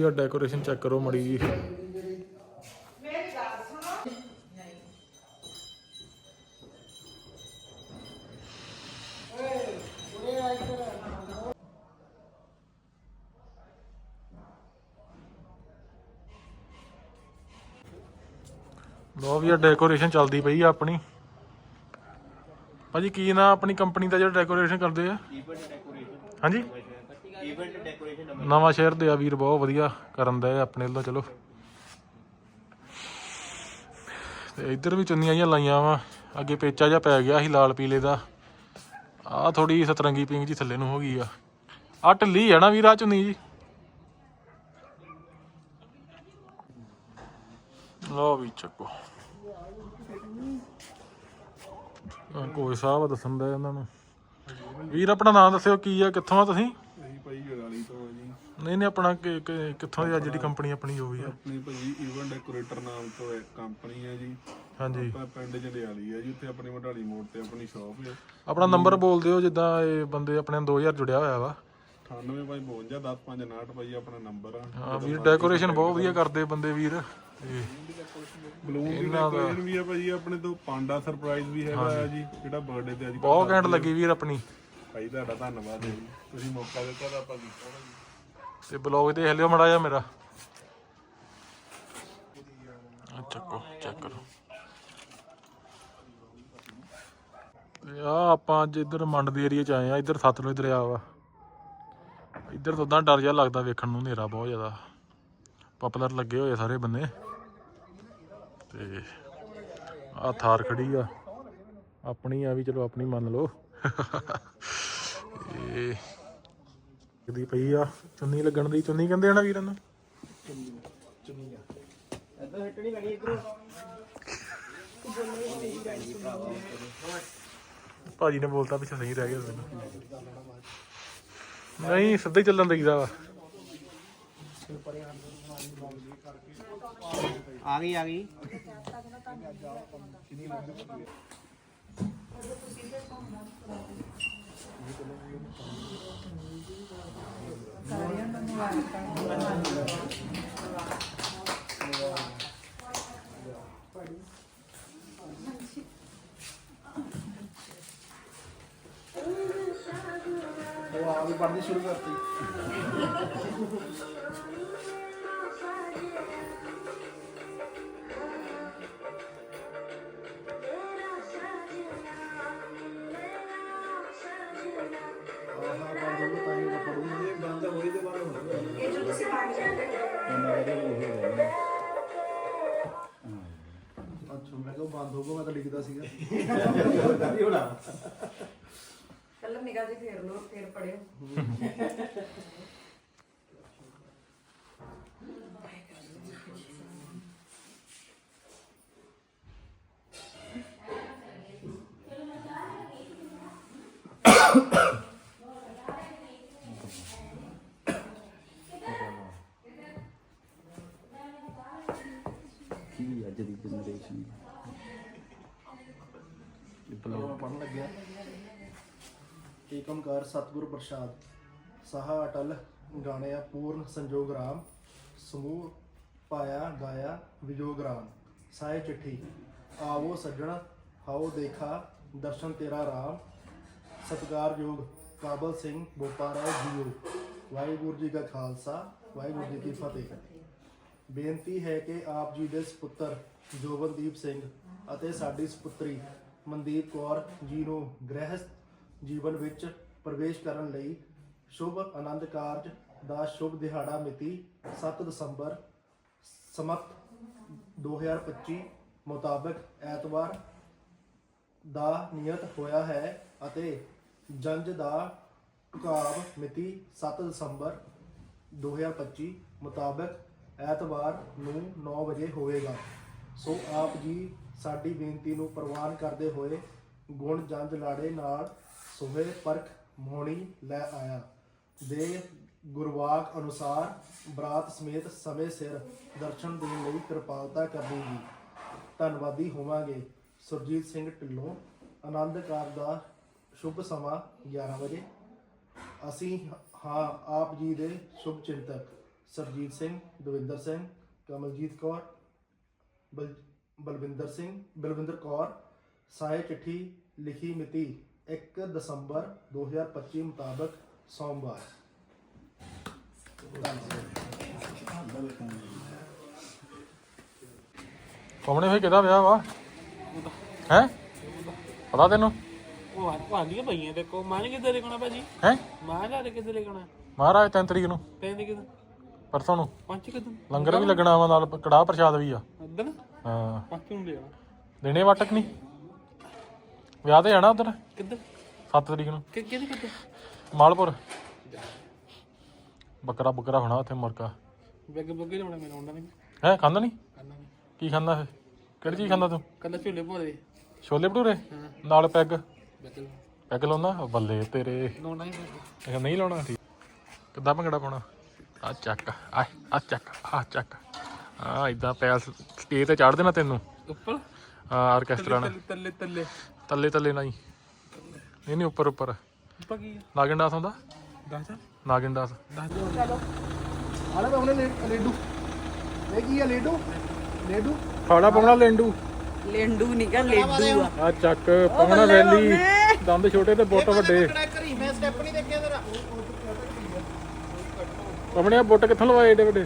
ਵੀ ਆ decoration check ਕਰੋ ਮੜੀ ਜੀ ਲੋ ਵੀ ਡੈਕੋਰੇਸ਼ਨ ਚੱਲਦੀ ਪਈ ਆ ਆਪਣੀ। ਭਾਜੀ ਕੀ ਨਾ ਆਪਣੀ ਕੰਪਨੀ ਦਾ ਜਿਹੜਾ ਡੈਕੋਰੇਸ਼ਨ ਕਰਦੇ ਆ? ਹਾਂਜੀ? ਇਵੈਂਟ ਡੈਕੋਰੇਸ਼ਨ ਨਵਾਂ ਸ਼ਹਿਰ ਦੇ ਆ ਵੀਰ, ਬਹੁਤ ਵਧੀਆ ਕਰਨ ਦਾ ਆਪਣੇ ਵੱਲੋਂ ਚਲੋ। ਤੇ ਇੱਧਰ ਵੀ ਚੁੰਨੀਆਂ ਜਿਹੀਆਂ ਲਾਈਆਂ ਵਾ, ਅੱਗੇ ਪੇਚਾ ਜਿਹਾ ਪੈ ਗਿਆ ਸੀ ਲਾਲ ਪੀਲੇ ਦਾ। ਆ ਥੋੜੀ ਸਤਰੰਗੀ ਪਿੰਕ ਜੀ ਥੱਲੇ ਨੂੰ ਹੋ ਗਈ ਆ। ਆ ਢਿੱਲੀ ਆ ਨਾ ਵੀਰ ਆ ਚੁੰਨੀ ਜੀ। ਲਓ ਵੀ ਚੱਕੋ। ਕੋਈ ਸਾਹਿਬ ਦੱਸਣ ਦਾ ਇਹਨਾਂ ਨੂੰ। ਵੀਰ, ਆਪਣਾ ਨਾਮ ਦੱਸਿਓ, ਕੀ ਆ, ਕਿੱਥੋਂ ਆ ਤੁਸੀਂ ਅਸੀਂ ਭਾਈ ਜਗਾਲੀ ਤੋਂ ਆ ਜੀ ਨਹੀਂ ਨਹੀਂ ਆਪਣਾ ਕਿ- ਕਿ- ਕਿੱਥੋਂ ਦੀ ਆ ਜਿਹੜੀ ਕੰਪਨੀ ਆਪਣੀ ਜੋ ਵੀ ਆ। ਆਪਣੀ ਭਾਜੀ ਇਵੈਂਟ ਡੈਕੋਰੇਟਰ ਨਾਮ ਤੋਂ ਇੱਕ ਕੰਪਨੀ ਹੈ ਜੀ। ਹਾਂਜੀ। ਆਪਾਂ ਪਿੰਡ ਜੰਡਿਆਲੀ ਹੈ ਜੀ ਉੱਥੇ ਆਪਣੀ ਮਢਾਲੀ ਮੋੜ ਤੇ ਆਪਣੀ ਸ਼ਾਪ ਹੈ ਆਪਣਾ ਨੰਬਰ ਬੋਲ ਦਿਓ ਜਿੱਦਾਂ ਇਹ ਬੰਦੇ ਆਪਣੇ ਨਾਲ 2000 ਜੁੜਿਆ ਹੋਇਆ ਵਾ। 98 ਭਾਈ 52 10559 ਭਾਈ ਆਪਣਾ ਨੰਬਰ ਆ। ਹਾਂ ਵੀਰ ਡੈਕੋਰੇਸ਼ਨ ਬਹੁਤ ਵਧੀਆ ਕਰਦੇ ਬੰਦੇ ਵੀਰ। ਤੇ ਬਲੂਨ ਦੀ ਡੈਕੋਰੇਸ਼ਨ ਵੀ ਆ ਭਾਜੀ ਆਪਣੇ ਤੋਂ ਪਾਂਡਾ ਸਰਪ੍ਰਾਈਜ਼ ਵੀ ਹੈਗਾ ਆ ਜੀ ਜਿਹੜਾ ਬਰਥਡੇ ਤੇ ਅੱਜ ਬਹੁਤ ਘੈਂਟ ਲੱਗੀ ਵੀਰ ਆਪਣੀ। ਭਾਈ ਤੁਹਾਡਾ ਧੰਨਵਾਦ ਹੈ ਜੀ। ਤੁਸੀਂ ਮੌਕਾ ਦਿੱਤਾ ਤਾਂ ਆਪਾਂ ਕੀਤਾ ਨਾ ਜੀ। ਤੇ ਬਲੌਗ ਦੇਖ ਲਿਓ ਮੜਾ ਜਾ ਮੇਰਾ। ਚੱਕੋ ਚੈੱਕ ਕਰੋ। ਤੇ ਆ ਆਪਾਂ ਅੱਜ ਇੱਧਰ ਮੰਡ ਦੇ ਏਰੀਆ ਚ ਆਏ ਆ, ਇੱਧਰ ਸਤਲੁਜ ਦਰਿਆ ਵਾ। ਇੱਧਰ ਤਾਂ ਡਰ ਜਿਹਾ ਲੱਗਦਾ ਵੇਖਣ ਨੂੰ, ਹਨੇਰਾ ਬਹੁਤ ਜ਼ਿਆਦਾ। ਪਪੂਲਰ ਲੱਗੇ ਹੋਏ ਆ ਸਾਰੇ ਬੰਨੇ ਤੇ ਆ ਥਾਰ ਖੜੀ ਆ। ਆਪਣੀ ਆ ਵੀ ਚਲੋ ਆਪਣੀ ਮੰਨ ਲਓ। ਇਹ ਦੀ ਪਈ ਆ। ਚੁੰਨੀ ਲੱਗਣ ਦੀ। ਚੁੰਨੀ ਕਹਿੰਦੇ ਆ ਨਾ ਵੀਰਾਂ ਨੂੰ ਇਦਾਂ ਹਟਣੀ ਪੈਣੀ ਇਧਰੋਂ ਭਾਜੀ ਨੇ ਬੋਲਤਾ ਪਿੱਛੇ ਸਹੀ ਰਹਿ ਗਿਆ ਮੈਨੂੰ ਨਹੀਂ, ਸਿੱਧਾ ਹੀ ਚੱਲਣ ਦਈਦਾ ਵਾ। ਆ ਗਈ ਆ ਗਈ ਉਹ ਆ ਵੀ ਪੜ੍ਹਨੀ ਸ਼ੁਰੂ ਕਰਤੀ। ਅੱਛਾ ਮੈਂ ਕਿਹਾ ਬੰਦ ਹੋ ਗਿਆ ਮੈਂ ਤਾਂ ਲਿਖਦਾ ਸੀਗਾ। ਨਹੀਂ ਨਿਗਾਹ ਜੀ ਫੇਰ ਲੋ ਫੇਰ ਪੜਿਓ। ਕੀ ਅੱਜ ਦੀ ਜਨਰੇਸ਼ਨ ਮੈਂ ਪੜਨ ਲੱਗਿਆ। ਏਕਮਕਾਰ ਸਤਿਗੁਰ ਪ੍ਰਸਾਦ। ਸਾਹਾ ਅਟਲ ਗਾਣਿਆ ਪੂਰਨ ਸੰਜੋਗ ਰਾਮ। ਸਮੂਹ ਪਾਇਆ ਗਾਇਆ ਵਿਜੋਗ ਰਾਮ। ਸਾਏ ਚਿੱਠੀ, ਆਵੋ ਸੱਜਣ, ਹਾਓ ਦੇਖਾ ਦਰਸ਼ਨ ਤੇਰਾ ਰਾਮ। ਸਤਿਕਾਰਯੋਗ ਕਾਬਲ ਸਿੰਘ ਬੋਪਾਰਾ ਜੀਓ। ਵਾਹਿਗੁਰੂ ਜੀ ਕਾ ਖਾਲਸਾ, ਵਾਹਿਗੁਰੂ ਜੀ ਕੀ ਫਤਿਹ। ਬੇਨਤੀ ਹੈ ਕਿ ਆਪ ਜੀ ਦੇ ਸੁਪੁੱਤਰ ਜੋਬਨਦੀਪ ਸਿੰਘ ਅਤੇ ਸਾਡੀ ਸੁਪੁੱਤਰੀ ਮਨਦੀਪ ਕੌਰ ਜੀ ਨੂੰ ਗ੍ਰਹਿਸਥ ਜੀਵਨ ਵਿੱਚ ਪ੍ਰਵੇਸ਼ ਕਰਨ ਲਈ ਸ਼ੁਭ ਆਨੰਦ ਕਾਰਜ ਦਾ ਸ਼ੁਭ ਦਿਹਾੜਾ ਮਿਤੀ 7 ਦਸੰਬਰ ਸਮਤ 2025 ਮੁਤਾਬਕ ਐਤਵਾਰ ਦਾ ਨਿਯਤ ਹੋਇਆ ਹੈ ਅਤੇ ਜੰਜ ਦਾ ਢੁਕਾਵ ਮਿਤੀ 7 ਦਸੰਬਰ 2025 ਮੁਤਾਬਕ ਐਤਵਾਰ ਨੂੰ 9 ਵਜੇ ਹੋਵੇਗਾ। ਸੋ ਆਪ ਜੀ ਸਾਡੀ ਬੇਨਤੀ ਨੂੰ ਪ੍ਰਵਾਨ ਕਰਦੇ ਹੋਏ ਗੁਣ ਜੰਜ ਲਾੜੇ ਨਾਲ ਸੁਹੇ ਪਰਖ ਮੋਣੀ ਲੈ ਆਇਆ। ਦੇ ਗੁਰਵਾਕ ਅਨੁਸਾਰ ਬਰਾਤ ਸਮੇਤ ਸਮੇਂ ਸਿਰ ਦਰਸ਼ਨ ਦੇਣ ਲਈ ਕਿਰਪਾਲਤਾ ਕਰਨੀ ਜੀ ਧੰਨਵਾਦੀ ਹੋਵਾਂਗੇ। ਸੁਰਜੀਤ ਸਿੰਘ ਢਿੱਲੋਂ, ਆਨੰਦ ਕਾਰ ਦਾ ਸ਼ੁਭ ਸਮਾਂ 11 ਵਜੇ। ਅਸੀਂ ਹਾਂ, ਆਪ ਜੀ ਦੇ ਸ਼ੁਭ ਚਿੰਤਕ, ਸਰਜੀਤ ਸਿੰਘ, ਦਵਿੰਦਰ ਸਿੰਘ, ਕਮਲਜੀਤ ਕੌਰ, ਬਲ- ਬਲਵਿੰਦਰ ਸਿੰਘ, ਬਲਵਿੰਦਰ ਕੌਰ, ਸਾਏ ਚਿੱਠੀ ਲਿਖੀ ਮਿਤੀ 1 ਦਸੰਬਰ 2025 ਮੁਤਾਬਕ ਸੋਮਵਾਰ। ਕਮਣੇ ਹੋਏ ਕਿਹਦਾ ਵਿਆਹ ਵਾ? ਹੈ? ਪਤਾ ਤੈਨੂੰ? ਉਹ ਭਾਂਦੀਆਂ ਪਈਆਂ ਤੇ ਕੋ ਮਾਨ ਕਿੱਥੇ ਲਿਖਣਾ ਭਾਜੀ? ਹੈ? ਮਾਨ ਜਾ ਕਿੱਥੇ ਲਿਖਣਾ? ਮਹਾਰਾਜ 3 ਤਰੀਕ ਨੂੰ। ਪੈਂਦੇ ਕਿਦੋਂ ਪਰਸੋਂ ਨੂੰ। ਪੰਜ ਕਿਦੋਂ ਲੰਗਰ ਵੀ ਲੱਗਣਾ ਵਾ ਨਾਲ ਕੜਾਹ ਪ੍ਰਸ਼ਾਦ ਵੀ ਆ। ਉਦੋਂ ਹਾਂ। ਪੰਜ ਨੂੰ ਲਿਖਣਾ ਦਿਨੇ ਵਟਕ ਨਹੀਂ? ਵਿਆਹ ਤੇ ਜਾਣਾ ਉਧਰ? ਕਿੱਧਰ? 7 ਤਰੀਕ ਨੂੰ। ਕਿ ਕਿਹਦੇ ਕਿੱਧਰ? ਮਾਲਪੁਰ। ਬੱਕਰਾ ਬੱਕਰਾ ਹੋਣਾ ਉੱਥੇ ਮੁਰਗਾ। ਬੱਗੇ ਬੱਗੇ ਲਾਉਣਾ ਮੈਨੂੰ ਆਉਂਦਾ ਨਹੀਂ ਹੈ ਖਾਂਦਾ ਨਹੀਂ? ਕਰਨਾ ਨਹੀਂ। ਕੀ ਖਾਂਦਾ ਫੇ ਕਿਹੜੀ ਚੀਜ਼ ਖਾਂਦਾ ਤੂੰ? ਕੱਲਾ ਝੋਲੇ ਭੋਲੇ ਛੋਲੇ ਭਟੂਰੇ? ਨਾਲ ਪੈਗ। ਬੱਗੇ ਪੈਗ ਉਹ ਬੱਲੇ ਤੇਰੇ। ਲਾਉਣਾ ਹੀ ਇਹ ਨਹੀਂ ਲਾਉਣਾ? ਠੀਕ। ਕਿੱਦਾਂ ਭੰਗੜਾ ਪਾਉਣਾ? ਆ ਚੱਕ ਆ ਆ ਚੱਕ ਆ ਚੱਕ। ਆ ਇਦਾਂ ਪੈਲ ਸਟੇਜ ਤੇ ਚੜ ਦੇਣਾ ਤੈਨੂੰ। ਉੱਪਰ? ਆ ਆਰਕੈਸਟਰਾ ਨਾਲ। ਤੱਲੇ ਤੱਲੇ ਤੱਲੇ। ਤੱਲੇ ਨਹੀਂ ਨਹੀਂ ਨਹੀਂ ਉੱਪਰ ਉੱਪਰ। ਕੀ ਆ ਡਾਂਸ ਹੁੰਦਾ ਦੱਸ ਨਾਗਿਨ ਡਾਂਸ ਆਲੇ ਮੈਂ ਉਹਨੇ ਲੇਡੂ। ਇਹ ਕੀ ਆ ਲੇਡੂ? ਲੇਡੂ? ਖਾਣਾ ਪਾਉਣਾ ਲੈਂਡੂ। ਲੇਂਡੂ ਨਿਕਾ ਲੇਡੂ ਆ। ਆ ਚੱਕ ਪਾਉਣਾ ਵੈਲੀ ਦੰਦ ਛੋਟੇ ਤੇ ਬੁੱਟ ਵੱਡੇ। ਕਰੀ ਮੈਂ ਸਟੈਪ ਨਹੀਂ ਦੇਖਿਆ ਤੇਰਾ। ਆਪਣੇ ਬੁੱਟ ਕਿੱਥੋਂ ਲਵਾਏ ਏਡੇ ਵੱਡੇ?